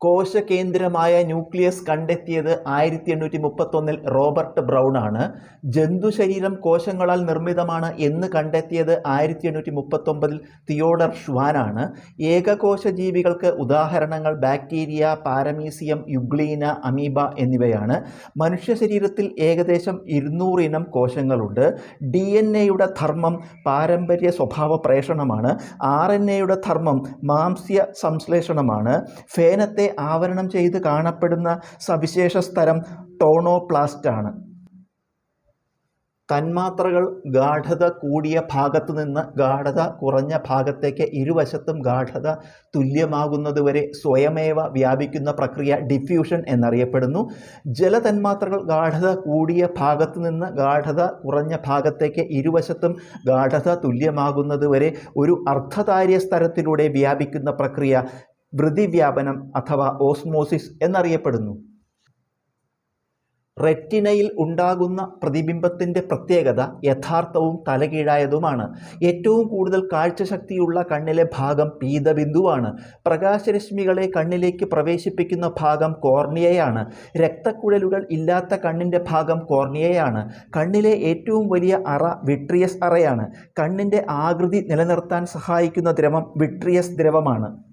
കോശകേന്ദ്രമായ nucleus കണ്ടെത്തിയത് ആയിരത്തി എണ്ണൂറ്റി മുപ്പത്തൊന്നിൽ റോബർട്ട് ബ്രൗൺ ആണ് ജന്തുശരീരം കോശങ്ങളാൽ നിർമ്മിതമാണ് എന്ന് കണ്ടെത്തിയത് ആയിരത്തി എണ്ണൂറ്റി മുപ്പത്തൊമ്പതിൽ തിയോഡർ ഷ്വാനാണ്. ഏകകോശ ജീവികൾക്ക് ഉദാഹരണങ്ങൾ ബാക്ടീരിയ പാരമീസിയം യുഗ്ലീന അമീബ എന്നിവയാണ്. മനുഷ്യ ശരീരത്തിൽ ഏകദേശം ഇരുന്നൂറ് ഇനം കോശങ്ങളുണ്ട്. ഡി എൻ എയുടെ ധർമ്മം പാരമ്പര്യ സ്വഭാവ പ്രേഷണമാണ്. ആർ എൻ എയുടെ ധർമ്മം മാംസ്യ സംശ്ലേഷണമാണ്. ഫേനത്തെ ആവരണം ചെയ്ത് കാണപ്പെടുന്ന സവിശേഷ സ്ഥലം ടോണോപ്ലാസ്റ്റാണ്. തന്മാത്രകൾ ഗാഠത കൂടിയ ഭാഗത്തു നിന്ന് ഗാഠത കുറഞ്ഞ ഭാഗത്തേക്ക് ഇരുവശത്തും ഗാഠത തുല്യമാകുന്നതുവരെ സ്വയമേവ വ്യാപിക്കുന്ന പ്രക്രിയ ഡിഫ്യൂഷൻ എന്നറിയപ്പെടുന്നു. ജലതന്മാത്രകൾ ഗാഠത കൂടിയ ഭാഗത്തു നിന്ന് ഗാഠത കുറഞ്ഞ ഭാഗത്തേക്ക് ഇരുവശത്തും ഗാഠത തുല്യമാകുന്നതുവരെ ഒരു അർദ്ധതാര്യ സ്ഥലത്തിലൂടെ വ്യാപിക്കുന്ന പ്രക്രിയ വൃതിവ്യാപനം അഥവാ ഓസ്മോസിസ് എന്നറിയപ്പെടുന്നു. റെറ്റിനയിൽ ഉണ്ടാകുന്ന പ്രതിബിംബത്തിന്റെ പ്രത്യേകത യഥാർത്ഥവും തലകീഴായതുമാണ്. ഏറ്റവും കൂടുതൽ കാഴ്ചശക്തിയുള്ള കണ്ണിലെ ഭാഗം പീതബിന്ദുവാണ്. പ്രകാശരശ്മികളെ കണ്ണിലേക്ക് പ്രവേശിപ്പിക്കുന്ന ഭാഗം കോർണിയയാണ്. രക്തക്കുഴലുകൾ ഇല്ലാത്ത കണ്ണിന്റെ ഭാഗം കോർണിയയാണ്. കണ്ണിലെ ഏറ്റവും വലിയ അറ വിട്രിയസ് അറയാണ്. കണ്ണിന്റെ ആകൃതി നിലനിർത്താൻ സഹായിക്കുന്ന ദ്രവം വിട്രിയസ് ദ്രവമാണ്.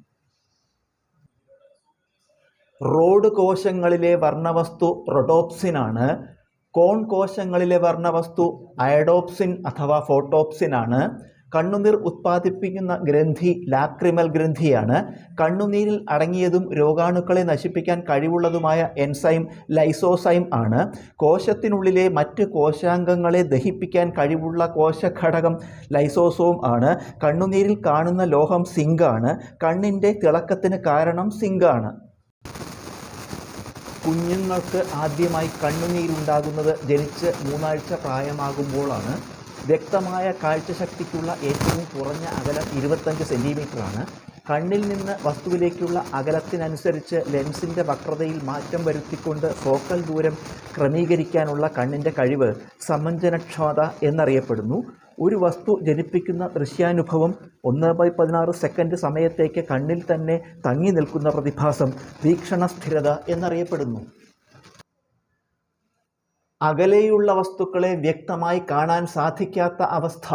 റോഡ് കോശങ്ങളിലെ വർണവസ്തു റൊഡോപ്സിനാണ്. കോൺ കോശങ്ങളിലെ വർണവസ്തു അയഡോപ്സിൻ അഥവാ ഫോട്ടോപ്സിൻ ആണ് കണ്ണുനീർ ഉത്പാദിപ്പിക്കുന്ന ഗ്രന്ഥി ലാക്രിമൽ ഗ്രന്ഥിയാണ്. കണ്ണുനീരിൽ അടങ്ങിയതും രോഗാണുക്കളെ നശിപ്പിക്കാൻ കഴിവുള്ളതുമായ എൻസൈം ലൈസോസൈം ആണ്. കോശത്തിനുള്ളിലെ മറ്റ് കോശാംഗങ്ങളെ ദഹിപ്പിക്കാൻ കഴിവുള്ള കോശഘടകം ലൈസോസോം ആണ്. കണ്ണുനീരിൽ കാണുന്ന ലോഹം സിങ്കാണ്. കണ്ണിന്റെ തിളക്കത്തിന് കാരണം സിങ്കാണ്. കുഞ്ഞുങ്ങൾക്ക് ആദ്യമായി കണ്ണുനീരുണ്ടാകുന്നത് ജനിച്ച് മൂന്നാഴ്ച പ്രായമാകുമ്പോഴാണ്. വ്യക്തമായ കാഴ്ചശക്തിക്കുള്ള ഏറ്റവും കുറഞ്ഞ അകലം ഇരുപത്തഞ്ച് സെന്റിമീറ്ററാണ് കണ്ണിൽ നിന്ന് വസ്തുവിലേക്കുള്ള അകലത്തിനനുസരിച്ച് ലെൻസിന്റെ വക്രതയിൽ മാറ്റം വരുത്തിക്കൊണ്ട് ഫോക്കൽ ദൂരം ക്രമീകരിക്കാനുള്ള കണ്ണിന്റെ കഴിവ് സമഞ്ജനക്ഷമത എന്നറിയപ്പെടുന്നു. ഒരു വസ്തു ജനിപ്പിക്കുന്ന ദൃശ്യാനുഭവം ഒന്ന് ബൈ പതിനാറ് സെക്കൻഡ് സമയത്തേക്ക് കണ്ണിൽ തന്നെ തങ്ങി നിൽക്കുന്ന പ്രതിഭാസം വീക്ഷണ സ്ഥിരത എന്നറിയപ്പെടുന്നു. അകലെയുള്ള വസ്തുക്കളെ വ്യക്തമായി കാണാൻ സാധിക്കാത്ത അവസ്ഥ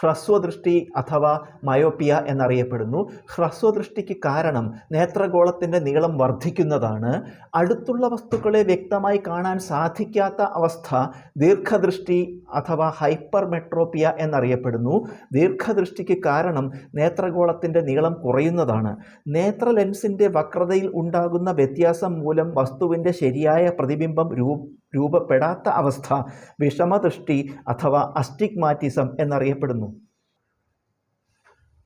ഹ്രസ്വദൃഷ്ടി അഥവാ മയോപ്പിയ എന്നറിയപ്പെടുന്നു. ഹ്രസ്വദൃഷ്ടിക്ക് കാരണം നേത്രഗോളത്തിന്റെ നീളം വർദ്ധിക്കുന്നതാണ്. അടുത്തുള്ള വസ്തുക്കളെ വ്യക്തമായി കാണാൻ സാധിക്കാത്ത അവസ്ഥ ദീർഘദൃഷ്ടി അഥവാ ഹൈപ്പർ മെട്രോപ്പിയ എന്നറിയപ്പെടുന്നു. ദീർഘദൃഷ്ടിക്ക് കാരണം നേത്രഗോളത്തിന്റെ നീളം കുറയുന്നതാണ്. നേത്ര ലെൻസിന്റെ വക്രതയിൽ ഉണ്ടാകുന്ന വ്യത്യാസം മൂലം വസ്തുവിന്റെ ശരിയായ പ്രതിബിംബം രൂപ രൂപപ്പെടാത്ത അവസ്ഥ വിഷമദൃഷ്ടി അഥവാ അസ്റ്റിഗ്മാറ്റിസം എന്നറിയപ്പെടുന്നു.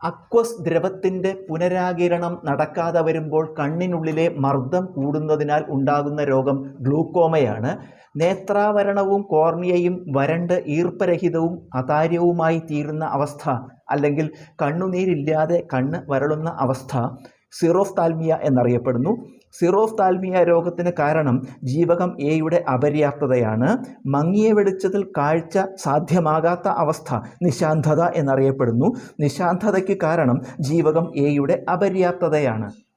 അക്വസ് ദ്രവത്തിന്റെ പുനരാകിരണം നടക്കാതെ വരുമ്പോൾ കണ്ണിനുള്ളിലെ മർദ്ദം കൂടുന്നതിനാൽ ഉണ്ടാകുന്ന രോഗം ഗ്ലൂക്കോമയാണ്. നേത്രാവരണവും കോർണിയയും വരണ്ട് ഈർപ്പരഹിതവും അതാര്യവുമായി തീരുന്ന അവസ്ഥ അല്ലെങ്കിൽ കണ്ണുനീരില്ലാതെ കണ്ണ് വരളുന്ന അവസ്ഥ. സിറോഫ്താൽമിയ എന്നറിയപ്പെടുന്നു. സിറോഫ്താൽമിയ രോഗത്തിന് കാരണം ജീവകം എയുടെ അപര്യാപ്തതയാണ്. മങ്ങിയ വെളിച്ചത്തിൽ കാഴ്ച സാധ്യമാകാത്ത അവസ്ഥ നിശാന്തത എന്നറിയപ്പെടുന്നു. നിശാന്തതയ്ക്ക് കാരണം ജീവകം എയുടെ അപര്യാപ്തതയാണ്.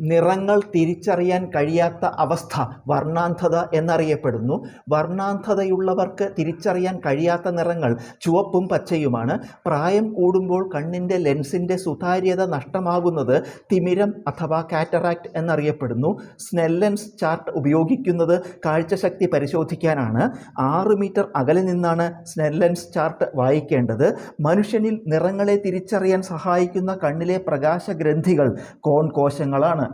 നിറങ്ങൾ തിരിച്ചറിയാൻ കഴിയാത്ത അവസ്ഥ വർണാന്ധത എന്നറിയപ്പെടുന്നു. വർണാന്ധതയുള്ളവർക്ക് തിരിച്ചറിയാൻ കഴിയാത്ത നിറങ്ങൾ ചുവപ്പും പച്ചയുമാണ്. പ്രായം കൂടുമ്പോൾ കണ്ണിന്റെ ലെൻസിന്റെ സുതാര്യത നഷ്ടമാകുന്നത് തിമിരം അഥവാ കാറ്ററാക്റ്റ് എന്നറിയപ്പെടുന്നു. സ്നെല്ലൻസ് ചാർട്ട് ഉപയോഗിക്കുന്നത് കാഴ്ചശക്തി പരിശോധിക്കാനാണ്. ആറ് മീറ്റർ അകലെ നിന്നാണ് സ്നെല്ലൻസ് ചാർട്ട് വായിക്കേണ്ടത്. മനുഷ്യനിൽ നിറങ്ങളെ തിരിച്ചറിയാൻ സഹായിക്കുന്ന കണ്ണിലെ പ്രകാശഗ്രന്ഥികൾ കോൺ കോശങ്ങളാണ്